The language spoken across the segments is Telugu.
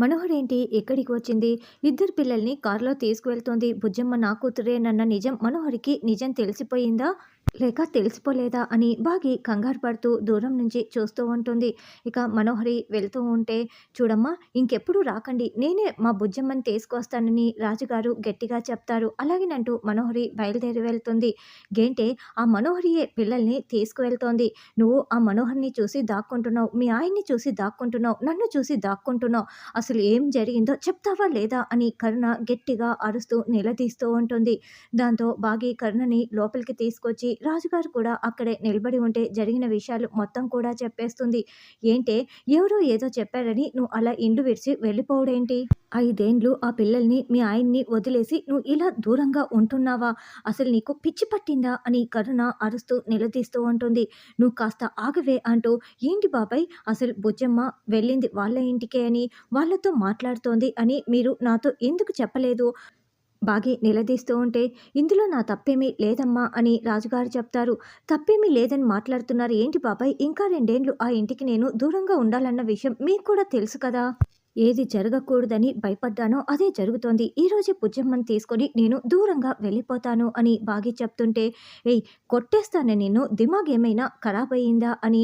మనోహర్ ఏంటి ఎక్కడికి వచ్చింది? ఇద్దరు పిల్లల్ని కారులో తీసుకువెళ్తోంది. బుజ్జమ్మ నా కూతురే నన్న నిజం మనోహరికి నిజం తెలిసిపోయిందా? లేక తెలిసిపోలేదా అని బాగి కంగారు పడుతూ దూరం నుంచి చూస్తూ ఉంటుంది. ఇక మనోహరి వెళ్తూ ఉంటే చూడమ్మా ఇంకెప్పుడు రాకండి. నేనే మా బుజ్జమ్మని తీసుకొస్తానని రాజుగారు గట్టిగా చెప్తారు. అలాగేనంటూ మనోహరి బయలుదేరి వెళ్తుంది. గేంటే ఆ మనోహరియే పిల్లల్ని తీసుకువెళ్తోంది. నువ్వు ఆ మనోహరిని చూసి దాక్కుంటున్నావు. మీ ఆయన్ని చూసి దాక్కుంటున్నావు. నన్ను చూసి దాక్కుంటున్నావు. అసలు ఏం జరిగిందో చెప్తావా లేదా? అని కరుణ గట్టిగా అరుస్తూ నిలదీస్తూ ఉంటుంది. దాంతో బాగి కరుణని లోపలికి తీసుకొచ్చి రాజుగారు కూడా అక్కడే నిలబడి ఉంటే జరిగిన విషయాలు మొత్తం కూడా చెప్పేస్తుంది. ఏంటే ఎవరో ఏదో చెప్పారని నువ్వు అలా ఇండ్లు విడిచి వెళ్ళిపోవడేంటి? ఐదేండ్లు ఆ పిల్లల్ని మీ ఆయన్ని వదిలేసి నువ్వు ఇలా దూరంగా ఉంటున్నావా? అసలు నీకు పిచ్చి పట్టిందా? అని కరుణ అరుస్తూ నిలదీస్తూ ఉంటుంది. నువ్వు కాస్త ఆగవే అంటూ ఏంటి బాబాయ్ అసలు బుజ్జమ్మ వెళ్ళింది వాళ్ళ ఇంటికే అని వాళ్ళతో మాట్లాడుతోంది అని మీరు నాతో ఎందుకు చెప్పలేదు? బాగి నిలదీస్తూ ఉంటే ఇందులో నా తప్పేమీ లేదమ్మా అని రాజుగారు చెప్తారు. తప్పేమీ లేదని మాట్లాడుతున్నారు. ఏంటి బాబాయ్? ఇంకా రెండేండ్లు ఆ ఇంటికి నేను దూరంగా ఉండాలన్న విషయం మీకు కూడా తెలుసు కదా. ఏది జరగకూడదని భయపడ్డానో అదే జరుగుతోంది. ఈరోజే పుజ్జమ్మని తీసుకొని నేను దూరంగా వెళ్ళిపోతాను అని బాగి చెప్తుంటే ఏయ్ కొట్టేస్తాను నేను దిమాగ్ ఏమైనా ఖరాబ్ అయ్యిందా? అని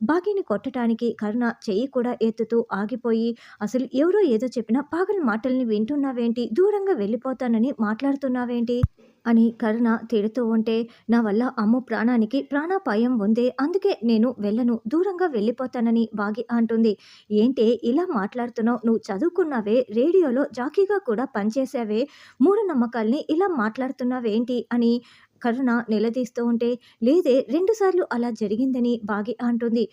బాకీని కొట్టడానికి కరుణ చెయ్యి కూడా ఎత్తుతూ ఆగిపోయి అసలు ఎవరో ఏదో చెప్పినా పాగల మాటల్ని వింటున్నావేంటి? దూరంగా వెళ్ళిపోతానని మాట్లాడుతున్నావేంటి? అని కరుణ తిడుతూ ఉంటే నా వల్ల అమ్ము ప్రాణానికి ప్రాణాపాయం ఉందే అందుకే నేను వెళ్ళను దూరంగా వెళ్ళిపోతానని బాగి అంటుంది. ఏంటే ఇలా మాట్లాడుతున్నావు? నువ్వు చదువుకున్నావే రేడియోలో జాకీగా కూడా పనిచేసావే మూఢనమ్మకాల్ని ఇలా మాట్లాడుతున్నావేంటి? అని కరుణ నిలదీస్తూ ఉంటే లేదే రెండుసార్లు అలా జరిగిందని బాగి అంటుంది.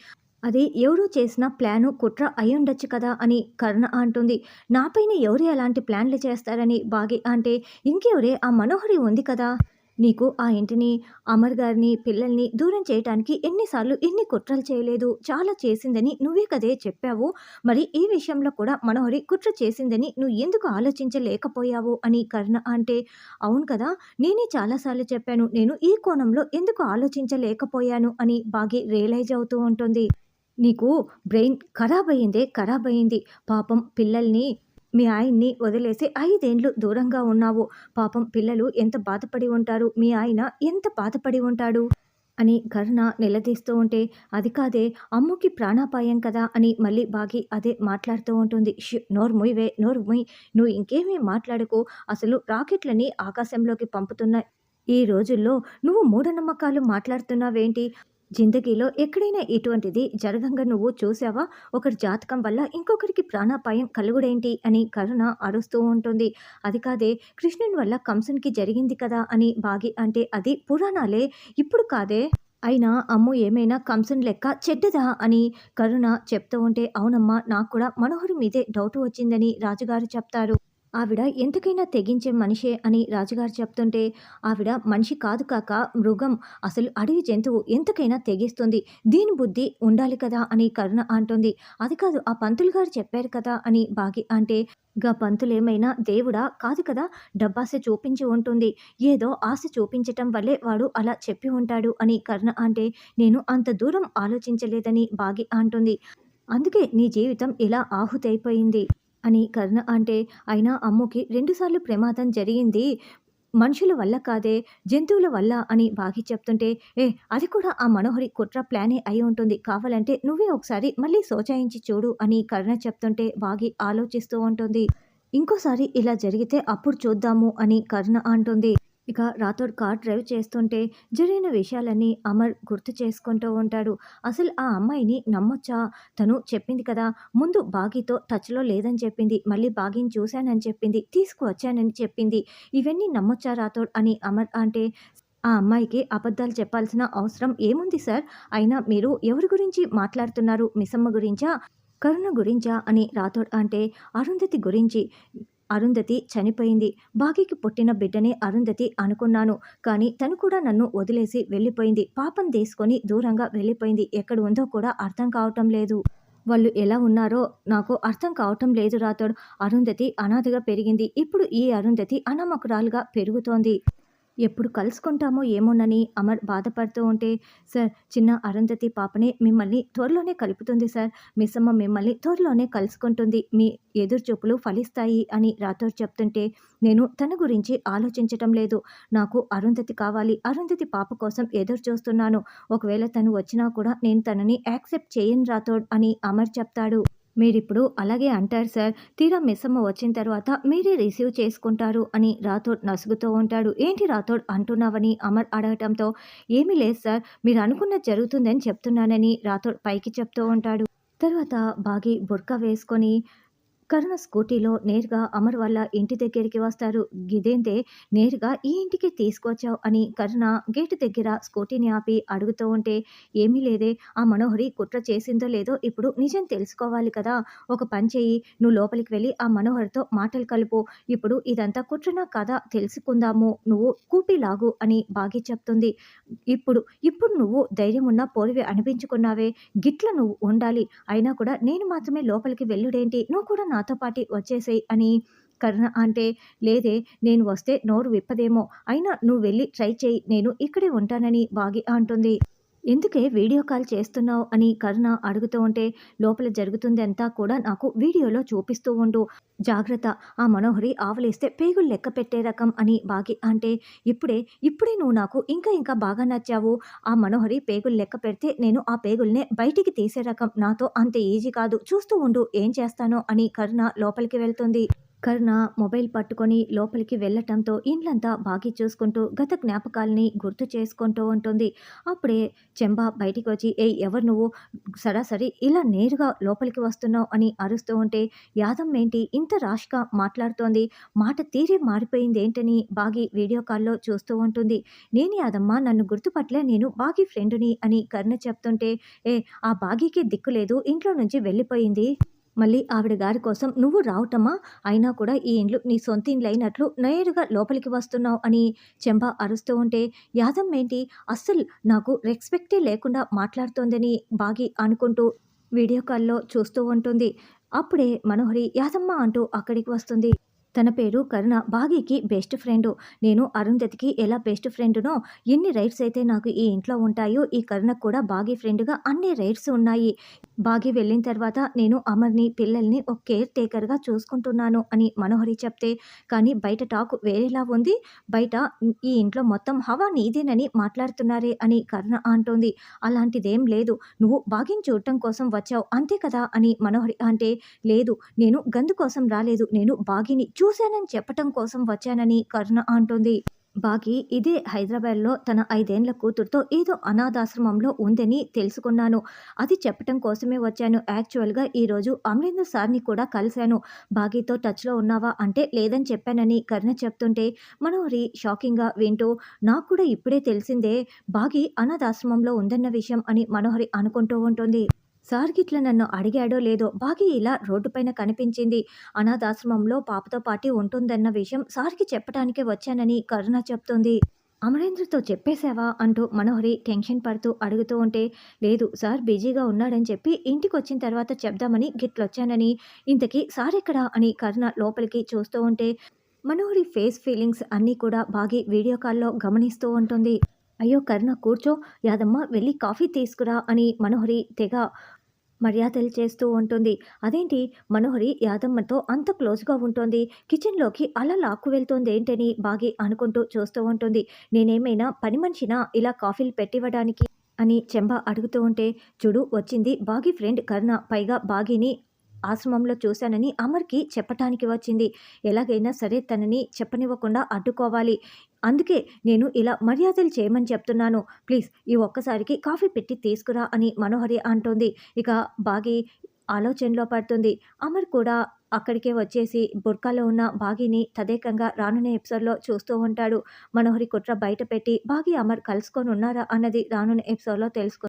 అది ఎవరో చేసిన ప్లాను కుట్ర అయ్యుండొచ్చు కదా అని కరుణ అంటుంది. నాపైన ఎవరు ఎలాంటి ప్లాన్లు చేస్తారని బాగి అంటే ఇంకెవరే ఆ మనోహరి ఉంది కదా? నీకు ఆ ఇంటిని అమర్ గారిని పిల్లల్ని దూరం చేయటానికి ఎన్నిసార్లు ఎన్ని కుట్రలు చేయలేదు. చాలా చేసిందని నువ్వే కదే చెప్పావు. మరి ఈ విషయంలో కూడా మనోహరి కుట్ర చేసిందని నువ్వు ఎందుకు ఆలోచించలేకపోయావు అని కర్ణ అంటే అవును కదా నేనే చాలాసార్లు చెప్పాను. నేను ఈ కోణంలో ఎందుకు ఆలోచించలేకపోయాను? అని బాగి రియలైజ్ అవుతూ ఉంటుంది. నీకు బ్రెయిన్ ఖరాబ్ అయ్యిందే ఖరాబ్ అయ్యింది. పాపం పిల్లల్ని మీ ఆయన్ని వదిలేసి ఐదేండ్లు దూరంగా ఉన్నావు. పాపం పిల్లలు ఎంత బాధపడి ఉంటారు? మీ ఆయన ఎంత బాధపడి ఉంటాడు? అని కరుణ నిలదీస్తూ ఉంటే అది కాదే అమ్ముకి ప్రాణాపాయం కదా అని మళ్ళీ బాగి అదే మాట్లాడుతూ ఉంటుంది. ష్ నోరు ముయ్వే నోరు ముయ్ నువ్వు ఇంకేమీ మాట్లాడుకో. అసలు రాకెట్లని ఆకాశంలోకి పంపుతున్న ఈ రోజుల్లో నువ్వు మూఢనమ్మకాలు మాట్లాడుతున్నావేంటి? జిందగీలో ఎక్కడైనా ఇటువంటిది జరగంగా నువ్వు చూసావా ఒకరి జాతకం వల్ల ఇంకొకరికి ప్రాణాపాయం కలుగుడేంటి అని కరుణ అరుస్తూ ఉంటుంది. అది కాదే కృష్ణుని వల్ల కంసునికి జరిగింది కదా అని బాగి అంటే అది పురాణాలే. ఇప్పుడు కాదే అయినా అమ్ము ఏమైనా కంసన్ లెక్క చెడ్డదా అని కరుణ చెప్తూ ఉంటే అవునమ్మా నాకు కూడా మనోహరి మీదే డౌట్ వచ్చిందని రాజుగారు చెప్తారు. ఆవిడ ఎంతకైనా తెగించే మనిషే అని రాజుగారు చెప్తుంటే ఆవిడ మనిషి కాదు కాక మృగం అసలు అడవి జంతువు ఎంతకైనా తెగిస్తుంది. దీని బుద్ధి ఉండాలి కదా అని కరుణ అంటుంది. అది కాదు ఆ పంతులు గారు చెప్పారు కదా అని బాగి అంటే గా పంతులేమైనా దేవుడా? కాదు కదా డబ్బాస చూపించి ఉంటుంది. ఏదో ఆశ చూపించటం వల్లే వాడు అలా చెప్పి ఉంటాడు అని కర్ణ అంటే నేను అంత దూరం ఆలోచించలేదని బాగి అంటుంది. అందుకే నీ జీవితం ఇలా ఆహుతైపోయింది. అని కర్ణ అంటే అయినా అమ్ముకి రెండుసార్లు ప్రమాదం జరిగింది. మనుషుల వల్ల కాదే జంతువుల వల్ల అని బాగి చెప్తుంటే ఏ అది కూడా ఆ మనోహరి కుట్ర ప్లానే అయి ఉంటుంది. కావాలంటే నువ్వే ఒకసారి మళ్ళీ సోచాయించి చూడు అని కరుణ చెప్తుంటే బాగి ఆలోచిస్తూ ఉంటుంది. ఇంకోసారి ఇలా జరిగితే అప్పుడు చూద్దాము అని కరుణ అంటుంది. ఇక రాథోడ్ కార్ డ్రైవ్ చేస్తుంటే జరిగిన విషయాలన్నీ అమర్ గుర్తు చేసుకుంటూ ఉంటాడు. అసలు ఆ అమ్మాయిని నమ్మొచ్చా? తను చెప్పింది కదా ముందు బాగీతో టచ్లో లేదని చెప్పింది మళ్ళీ బాగీని చూశానని చెప్పింది తీసుకువచ్చానని చెప్పింది. ఇవన్నీ నమ్మొచ్చా రాథోడ్? అని అమర్ అంటే ఆ అమ్మాయికి అబద్ధాలు చెప్పాల్సిన అవసరం ఏముంది సార్? అయినా మీరు ఎవరి గురించి మాట్లాడుతున్నారు? మిసమ్మ గురించా? కరుణ గురించా? అని రాథోడ్ అంటే అరుంధతి గురించి. అరుంధతి చనిపోయింది. బాకీకి పుట్టిన బిడ్డనే అరుంధతి అనుకున్నాను. కానీ తను కూడా నన్ను వదిలేసి వెళ్ళిపోయింది. పాపం తీసుకొని దూరంగా వెళ్ళిపోయింది. ఎక్కడ ఉందో కూడా అర్థం కావటం లేదు. వాళ్ళు ఎలా ఉన్నారో నాకు అర్థం కావటం లేదు రాతోడు అరుంధతి అనాథగా పెరిగింది. ఇప్పుడు ఈ అరుంధతి అనామకురాలుగా పెరుగుతోంది. ఎప్పుడు కలుసుకుంటామో ఏమోనని అమర్ బాధపడుతూ ఉంటే సార్ చిన్న అరుంధతి పాపని మిమ్మల్ని త్వరలోనే కలుపుతుంది సార్. మిస్సమ్మ మిమ్మల్ని త్వరలోనే కలుసుకుంటుంది. మీ ఎదురుచూపులు ఫలిస్తాయి అని రాథోడ్ చెప్తుంటే నేను తన గురించి ఆలోచించటం లేదు. నాకు అరుంధతి కావాలి. అరుంధతి పాప కోసం ఎదురు చూస్తున్నాను ఒకవేళ తను వచ్చినా కూడా నేను తనని యాక్సెప్ట్ చేయను రాథోడ్ అని అమర్ చెప్తాడు. మీరిప్పుడు అలాగే అంటారు సార్. తీరా మిస్సమ్మ వచ్చిన తర్వాత మీరే రిసీవ్ చేసుకుంటారు అని రాథోడ్ నసుగుతూ ఉంటాడు. ఏంటి రాథోడ్ అంటున్నావని అమర్ అడగటంతో ఏమీ లేదు సార్. మీరు అనుకున్నది జరుగుతుందని చెప్తున్నానని రాథోడ్ పైకి చెప్తూ ఉంటాడు. తర్వాత బాగి బుర్కా వేసుకొని కరుణ స్కూటీలో నేరుగా అమర్ వాళ్ళ ఇంటి దగ్గరికి వస్తారు. గిదేంతే నేరుగా ఈ ఇంటికి తీసుకొచ్చావు అని కరుణ గేటు దగ్గర స్కూటీని ఆపి అడుగుతూ ఉంటే ఏమీ లేదే ఆ మనోహరి కుట్ర చేసిందో లేదో ఇప్పుడు నిజం తెలుసుకోవాలి కదా. ఒక పని చెయ్యి నువ్వు లోపలికి వెళ్ళి ఆ మనోహరితో మాటలు కలుపు. ఇప్పుడు ఇదంతా కుట్రనా కదా తెలుసుకుందాము నువ్వు కూపి లాగు అని బాగి చెప్తుంది. ఇప్పుడు ఇప్పుడు నువ్వు ధైర్యం ఉన్న పోలివి అనిపించుకున్నావే. గిట్ల నువ్వు ఉండాలి. అయినా కూడా నేను మాత్రమే లోపలికి వెళ్ళుడేంటి? నువ్వు కూడా నాతో పాటి వచ్చేసేయి అని కర్ణ అంటే లేదే నేను వస్తే నోరు విప్పదేమో. అయినా నువ్వు వెళ్ళి ట్రై చేయి నేను ఇక్కడే ఉంటానని బాగి అంటుంది. ఎందుకే వీడియో కాల్ చేస్తున్నావు అని కరుణ అడుగుతూ ఉంటే లోపల జరుగుతుందంతా కూడా నాకు వీడియోలో చూపిస్తూ ఉండు. జాగ్రత్త ఆ మనోహరి ఆవలేస్తే పేగులు లెక్క పెట్టే రకం అని బాగి అంటే ఇప్పుడే ఇప్పుడే నువ్వు నాకు ఇంకా ఇంకా బాగా నచ్చావు. ఆ మనోహరి పేగులు లెక్క పెడితే నేను ఆ పేగుల్నే బయటికి తీసే రకం. నాతో అంత ఈజీ కాదు. చూస్తూ ఉండు ఏం చేస్తానో అని కరుణ లోపలికి వెళ్తుంది. కరుణ మొబైల్ పట్టుకొని లోపలికి వెళ్ళటంతో ఇండ్లంతా బాగి చూసుకుంటూ గత జ్ఞాపకాలని గుర్తు చేసుకుంటూ ఉంటుంది. అప్పుడే చెంబ బయటికి వచ్చి ఏ ఎవరు నువ్వు? సరాసరి ఇలా నేరుగా లోపలికి వస్తున్నావు? అని అరుస్తూ ఉంటే యాదమ్ ఏంటి? ఇంత రాష్గా మాట్లాడుతోంది. మాట తీరే మారిపోయింది ఏంటని బాగి వీడియో కాల్లో చూస్తూ ఉంటుంది. నేను యాదమ్మ నన్ను గుర్తుపట్లే నేను బాగి ఫ్రెండుని అని కరుణ చెప్తుంటే ఏ ఆ బాగీకి దిక్కు లేదు. ఇంట్లో నుంచి వెళ్ళిపోయింది. మళ్ళీ ఆవిడ గారి కోసం నువ్వు రావటమా అయినా కూడా ఈ ఇండ్లు నీ సొంత ఇండ్లు అయినట్లు నేరుగా లోపలికి వస్తున్నావు అని చెంబా అరుస్తూ ఉంటే యాదమ్మ ఏంటి అస్సలు నాకు రెస్పెక్టే లేకుండా మాట్లాడుతోందని బాగి అనుకుంటూ వీడియో కాల్లో చూస్తూ ఉంటుంది. అప్పుడే మనోహరి యాదమ్మ అంటూ అక్కడికి వస్తుంది. తన పేరు కరుణ. బాగీకి బెస్ట్ ఫ్రెండు. నేను అరుంధతికి ఎలా బెస్ట్ ఫ్రెండునో ఎన్ని రైట్స్ అయితే నాకు ఈ ఇంట్లో ఉంటాయో ఈ కరుణకు కూడా బాగీ ఫ్రెండ్గా అన్ని రైట్స్ ఉన్నాయి. బాగి వెళ్ళిన తర్వాత నేను అమర్ని పిల్లల్ని ఒక కేర్ టేకర్గా చూసుకుంటున్నాను అని మనోహరి చెప్తే కానీ బయట టాక్ వేరేలా ఉంది. బయట ఈ ఇంట్లో మొత్తం హవా నీదేనని మాట్లాడుతున్నారే అని కరుణ అంటోంది. అలాంటిదేం లేదు. నువ్వు బాగిని చూడటం కోసం వచ్చావు అంతే కదా అని మనోహరి అంటే లేదు నేను గందు కోసం రాలేదు. నేను బాగిని చూశానని చెప్పటం కోసం వచ్చానని కరుణ అంటోంది. బాగి ఇదే హైదరాబాద్లో తన ఐదేండ్ల కూతురుతో ఏదో అనాథాశ్రమంలో ఉందని తెలుసుకున్నాను. అది చెప్పటం కోసమే వచ్చాను. యాక్చువల్గా ఈరోజు అమరేంద్ర సార్ని కూడా కలిశాను. బాగీతో టచ్లో ఉన్నావా అంటే లేదని చెప్పానని కరుణ చెప్తుంటే మనోహరి షాకింగ్గా వింటూ నాకు కూడా ఇప్పుడే తెలిసిందే బాగి అనాథాశ్రమంలో ఉందన్న విషయం అని మనోహరి అనుకుంటూ ఉంటుంది. సార్ గిట్ల నన్ను అడిగాడో లేదో బాగి ఇలా రోడ్డుపైన కనిపించింది. అనాథాశ్రమంలో పాపతో పాటి ఉంటుందన్న విషయం సార్కి చెప్పడానికే వచ్చానని కరుణ చెప్తుంది. అమరేంద్రతో చెప్పేశావా? అంటూ మనోహరి టెన్షన్ పడుతూ అడుగుతూ ఉంటే లేదు సార్ బిజీగా ఉన్నాడని చెప్పి ఇంటికి వచ్చిన తర్వాత చెప్దామని గిట్లొచ్చానని ఇంతకీ సార్ ఎక్కడా అని కరుణ లోపలికి చూస్తూ ఉంటే మనోహరి ఫేస్ ఫీలింగ్స్ అన్నీ కూడా బాగి వీడియో కాల్లో గమనిస్తూ ఉంటుంది. అయ్యో కరుణ కూర్చో. యాదమ్మ వెళ్ళి కాఫీ తీసుకురా అని మనోహరి తెగ మర్యాదలు చేస్తూ ఉంటుంది. అదేంటి? మనోహరి యాదమ్మతో అంత క్లోజ్గా ఉంటుంది. కిచెన్లోకి అలా లాక్కు వెళ్తుంది ఏంటని బాగి అనుకుంటూ చూస్తూ ఉంటుంది. నేనేమైనా పని మనిషినా ఇలా కాఫీలు పెట్టివ్వడానికి అని చెంబ అడుగుతూ ఉంటే చూడు వచ్చింది బాగి ఫ్రెండ్ కరుణ. పైగా బాగిని ఆశ్రమంలో చూశానని అమర్కి చెప్పటానికి వచ్చింది. ఎలాగైనా సరే తనని చెప్పనివ్వకుండా అడ్డుకోవాలి. అందుకే నేను ఇలా మర్యాదలు చేయమని చెప్తున్నాను. ప్లీజ్ ఈ ఒక్కసారికి కాఫీ పెట్టి తీసుకురా అని మనోహరి అంటోంది. ఇక బాగి ఆలోచనలో పడుతుంది. అమర్ కూడా అక్కడికే వచ్చేసి బుర్కాలో ఉన్న బాగిని తదేకంగా రానున్న ఎపిసోడ్లో చూస్తూ ఉంటాడు. మనోహరి కుట్ర బయట పెట్టి బాగి అమర్ కలుసుకొని ఉన్నారా? అన్నది రానున్న ఎపిసోడ్లో తెలుసుకుంది.